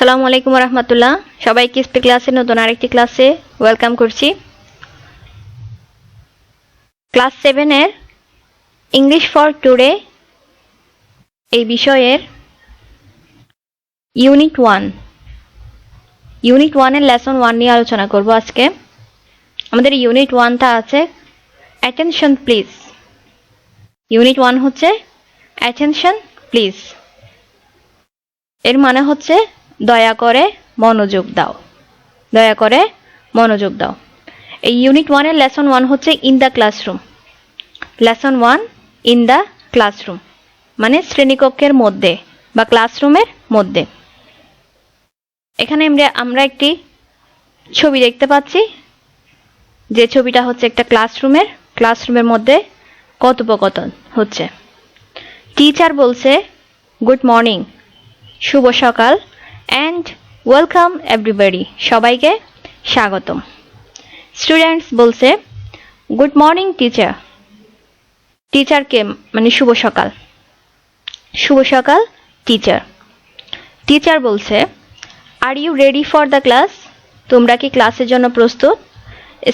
সালামু আলাইকুম রহমতুল্লাহ। সবাইকে স্পিক ক্লাসে নতুন আরেকটি ক্লাসে ওয়েলকাম করছি। ক্লাস সেভেনের ইংলিশ ফর টুডে এই বিষয়ের ইউনিট ওয়ান। ইউনিট ওয়ানের লেসন ওয়ান নিয়ে আলোচনা করব আজকে। আমাদের ইউনিট ওয়ানটা আছে অ্যাটেনশন প্লিজ। ইউনিট ওয়ান হচ্ছে অ্যাটেনশন প্লিজ। এর মানে হচ্ছে দয়া করে মনোযোগ দাও। দয়া করে মনোযোগ দাও। এই ইউনিট ওয়ানের লেসন ওয়ান হচ্ছে in the classroom lesson one in the classroom মানে শ্রেণীকক্ষের মধ্যে বা ক্লাসরুমের মধ্যে। এখানে আমরা আমরা একটি ছবি দেখতে পাচ্ছি। যে ছবিটা হচ্ছে একটা ক্লাসরুমের ক্লাসরুমের মধ্যে কথোপকথন হচ্ছে। টিচার বলছে গুড মর্নিং শুভ সকাল। অ্যান্ড ওয়েলকাম এভরিবডি সবাইকে স্বাগতম। স্টুডেন্টস বলছে গুড মর্নিং টিচার টিচারকে মানে শুভ সকাল। শুভ সকাল টিচার টিচার বলছে are you ready for the class তোমরা কি ক্লাসের জন্য প্রস্তুত?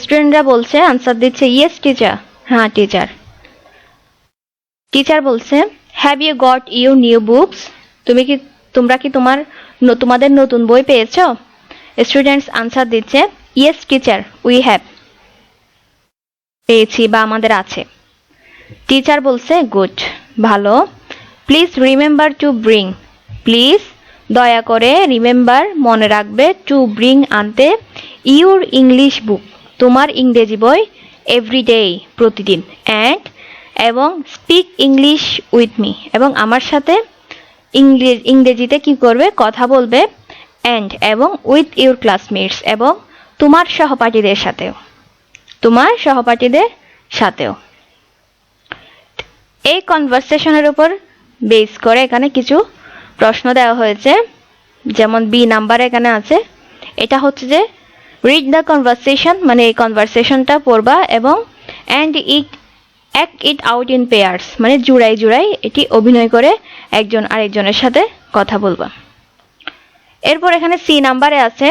স্টুডেন্টরা বলছে আনসার দিচ্ছে ইয়েস টিচার হ্যাঁ টিচার টিচার বলছে have you got you new books তুমি কি তোমরা কি তোমার তোমাদের নতুন বই পেয়েছ? স্টুডেন্টস আনসার দিচ্ছে ইয়েস টিচার উই হ্যাভ পেয়েছি বা আমাদের আছে। টিচার বলছে গুড ভালো। Please remember to bring please দয়া করে রিমেম্বার মনে রাখবে টু ব্রিং আনতে ইউর ইংলিশ বুক তোমার ইংরেজি বই এভরিডে প্রতিদিন। অ্যান্ড এবং স্পিক ইংলিশ উইথ মি এবং আমার সাথে ইংরেজিতে কি করবে? কথা বলবে অ্যান্ড এবং উইথ ইউর ক্লাসমেটস এবং তোমার সহপাঠীদের সাথেও, তোমার সহপাঠীদের সাথেও। এই কনভারসেশনের উপর বেস করে এখানে কিছু প্রশ্ন দেওয়া হয়েছে। যেমন বি নাম্বার এখানে আছে। এটা হচ্ছে যে রিড দ্য কনভারসেশন মানে এই কনভারসেশনটা পড়বা এবং and it act it out in pairs মানে জুড়াই জুড়াই এটি অভিনয় করে একজন আরেকজনের সাথে কথা বলবা। এরপর এখানে সি নাম্বারে আছে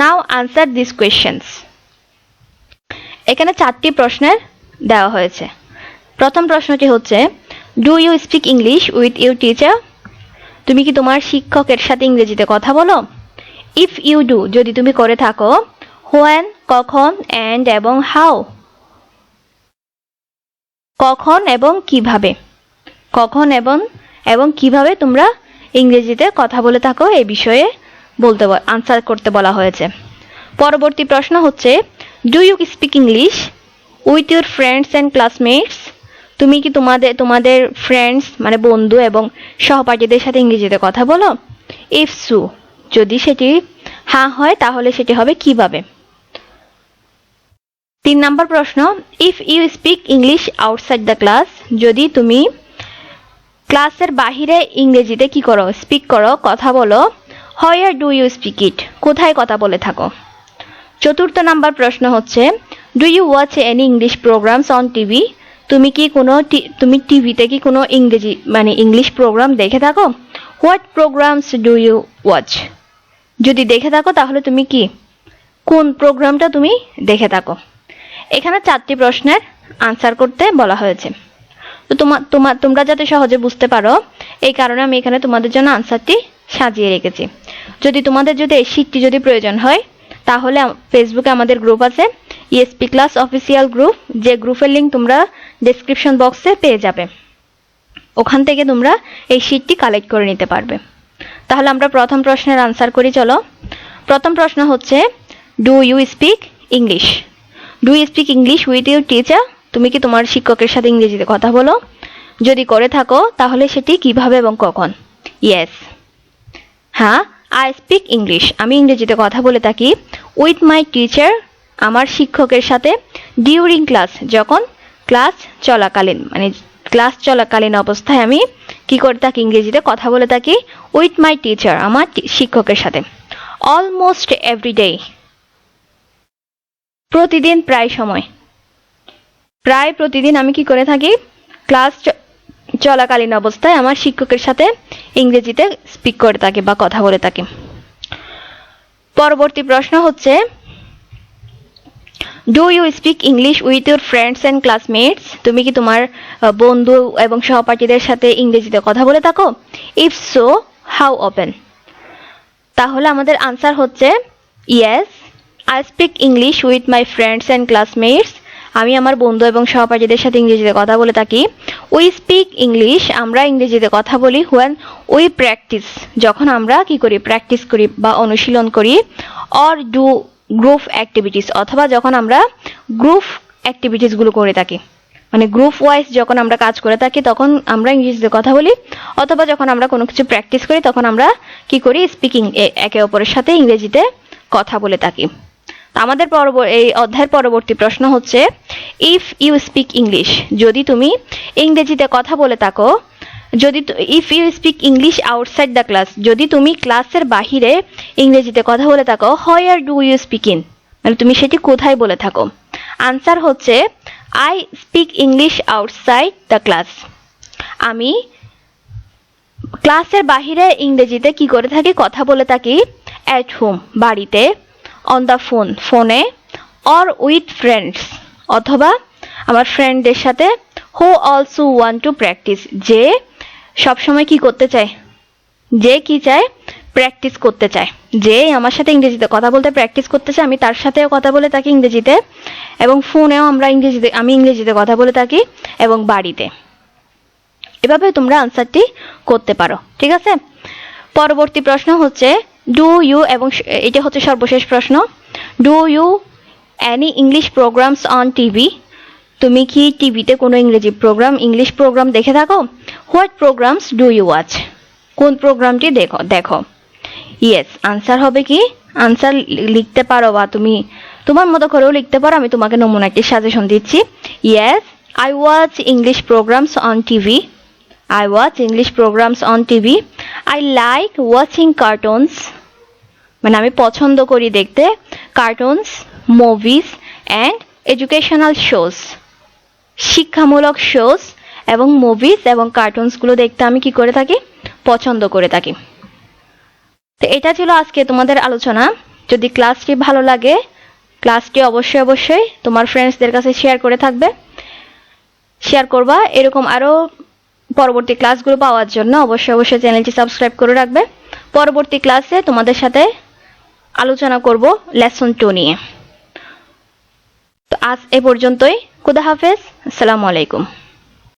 নাও আনসার দিস কোয়েশ্চেন্স এখানে চারটি প্রশ্নের দেওয়া হয়েছে। প্রথম প্রশ্নটি হচ্ছে do you speak English with your teacher তুমি কি তোমার শিক্ষকের সাথে ইংরেজিতে কথা বলো? ইফ ইউ ডু যদি তুমি করে থাকো হোয়েন কখন অ্যান্ড এবং হাউ কখন এবং কীভাবে। কখন এবং এবং কীভাবে তোমরা ইংরেজিতে কথা বলে থাকো এই বিষয়ে বলতে আনসার করতে বলা হয়েছে। পরবর্তী প্রশ্ন হচ্ছে do you speak English with your friends and classmates তুমি কি তোমাদের তোমাদের ফ্রেন্ডস মানে বন্ধু এবং সহপাঠীদের সাথে ইংরেজিতে কথা বলো? ইফ সু যদি সেটি হ্যাঁ হয়, তাহলে সেটি হবে কীভাবে? তিন নম্বর প্রশ্ন if you speak English outside the class যদি তুমি ক্লাসের বাহিরে ইংরেজিতে কি করো স্পিক করো, কথা বলো where do you speak it কোথায় কথা বলে থাকো? চতুর্থ নাম্বার প্রশ্ন হচ্ছে do you watch any English programmes on TV তুমি কি কোনো তুমি টিভিতে কি কোনো ইংরেজি মানে ইংলিশ প্রোগ্রাম দেখে থাকো? What programmes do you watch যদি দেখে থাকো, তাহলে তুমি কি? কোন প্রোগ্রামটা তুমি দেখে থাকো? এখানে চারটি প্রশ্নের আনসার করতে বলা হয়েছে। তো তোমার তোমার তোমরা যাতে সহজে বুঝতে পারো, এই কারণে আমি এখানে তোমাদের জন্য আনসারটি সাজিয়ে রেখেছি। যদি তোমাদের যদি এই শীটটি যদি প্রয়োজন হয়, তাহলে ফেসবুকে আমাদের গ্রুপ আছে ইএসপি ক্লাস অফিসিয়াল গ্রুপ যে গ্রুপের লিঙ্ক তোমরা ডেসক্রিপশন বক্সে পেয়ে যাবে। ওখান থেকে তোমরা এই শীটটি কালেক্ট করে নিতে পারবে। তাহলে আমরা প্রথম প্রশ্নের আনসার করি, চলো। প্রথম প্রশ্ন হচ্ছে do you speak English do speak English with your teacher তুমি কি তোমার শিক্ষকের সাথে ইংরেজিতে কথা বলো? যদি করে থাকো, তাহলে সেটি কীভাবে এবং কখন? ইয়েস হ্যাঁ আই স্পিক ইংলিশ আমি ইংরেজিতে কথা বলে থাকি। উইথ মাই টিচার আমার শিক্ষকের সাথে ডিউরিং ক্লাস যখন ক্লাস চলাকালীন মানে ক্লাস চলাকালীন অবস্থায় আমি কি করে থাকি, ইংরেজিতে কথা বলে থাকি। উইথ মাই টিচার আমার শিক্ষকের সাথে। অলমোস্ট এভরিডে প্রতিদিন প্রায় সময়। প্রায় প্রতিদিন আমি কি করে থাকি? ক্লাস চলাকালীন অবস্থায় আমার শিক্ষকের সাথে ইংরেজিতে স্পিক করে থাকি বা কথা বলে থাকি। পরবর্তী প্রশ্ন হচ্ছে do you speak English with your friends and classmates তুমি কি তোমার বন্ধু এবং সহপাঠীদের সাথে ইংরেজিতে কথা বলে থাকো? ইফ সো হাউ ওপেন তাহলে আমাদের আনসার হচ্ছে yes I speak English with my friends and classmates আমি আমার বন্ধু এবং সহপাঠীদের সাথে ইংরেজিতে কথা বলে থাকি। উই স্পিক ইংলিশ আমরা ইংরেজিতে কথা বলি হোয়েন উই প্র্যাকটিস যখন আমরা কি করি প্র্যাকটিস করি বা অনুশীলন করি অর ডু গ্রুপ অ্যাক্টিভিটিস অথবা যখন আমরা গ্রুপ অ্যাক্টিভিটিসগুলো করে থাকি। মানে গ্রুপ ওয়াইজ যখন আমরা কাজ করে থাকি, তখন আমরা ইংরেজিতে কথা বলি অথবা যখন আমরা কোনো কিছু প্র্যাকটিস করি, তখন আমরা কি করি স্পিকিং একে অপরের সাথে ইংরেজিতে কথা বলে থাকি। আমাদের পরব, এই অধ্যায়ের পরবর্তী প্রশ্ন হচ্ছে ইফ ইউ স্পিক ইংলিশ যদি তুমি ইংরেজিতে কথা বলে থাকো, যদি if you speak English outside the class যদি তুমি ক্লাসের বাহিরে ইংরেজিতে কথা বলে থাকো where do you speak in মানে তুমি সেটি কোথায় বলে থাকো? আনসার হচ্ছে I speak English outside the class আমি ক্লাসের বাহিরে ইংরেজিতে কি করে থাকি, কথা বলে থাকি অ্যাট হোম বাড়িতে। অন দ্য ফোন ফোনে অর উইথ ফ্রেন্ডস অথবা আমার ফ্রেন্ডদের সাথে who also want to practise যে সবসময় কি করতে চায়? যে কি চায়? প্র্যাকটিস করতে চায়। যে আমার সাথে ইংরেজিতে কথা বলতে প্র্যাকটিস করতে চায়, আমি তার সাথেও কথা বলে থাকি ইংরেজিতে এবং ফোনেও আমরা ইংরেজিতে, আমি ইংরেজিতে কথা বলে থাকি এবং বাড়িতে। এভাবে তোমরা আনসারটি করতে পারো। ঠিক আছে? পরবর্তী প্রশ্ন হচ্ছে ডু ইউ এবং এটা হচ্ছে সর্বশেষ প্রশ্ন। Do you any English programmes on TV তুমি কি টিভিতে কোনো ইংরেজি প্রোগ্রাম ইংলিশ প্রোগ্রাম দেখে থাকো? What programmes do you watch কোন প্রোগ্রামটি দেখো দেখো। ইয়েস আনসার হবে কি? আনসার লিখতে পারো বা তুমি তোমার মতো করেও লিখতে পারো, আমি তোমাকে নমুনা একটি সাজেশন দিচ্ছি। Yes I watch English programmes on TV I watch English programmes on TV. I like watching cartoons. মানে আমি পছন্দ করি দেখতে cartoons movies and educational shows শিক্ষামূলক শোজ এবং মুভিজ এবং কার্টুনসগুলো দেখতে আমি কি করে থাকি? পছন্দ করে থাকি। তো এটা ছিল আজকে তোমাদের আলোচনা। যদি ক্লাসটি ভালো লাগে ক্লাসটি অবশ্যই অবশ্যই তোমার ফ্রেন্ডসদের কাছে শেয়ার করে থাকবে। শেয়ার করবা, এরকম আরও পরবর্তী ক্লাসগুলো পাওয়ার জন্য অবশ্যই অবশ্যই চ্যানেলটি সাবস্ক্রাইব করে রাখবে। পরবর্তী ক্লাসে তোমাদের সাথে আলোচনা করব লেসন টু নিয়ে। তো আজ এ পর্যন্তই। খুদা হাফেজ। আসসালামু আলাইকুম।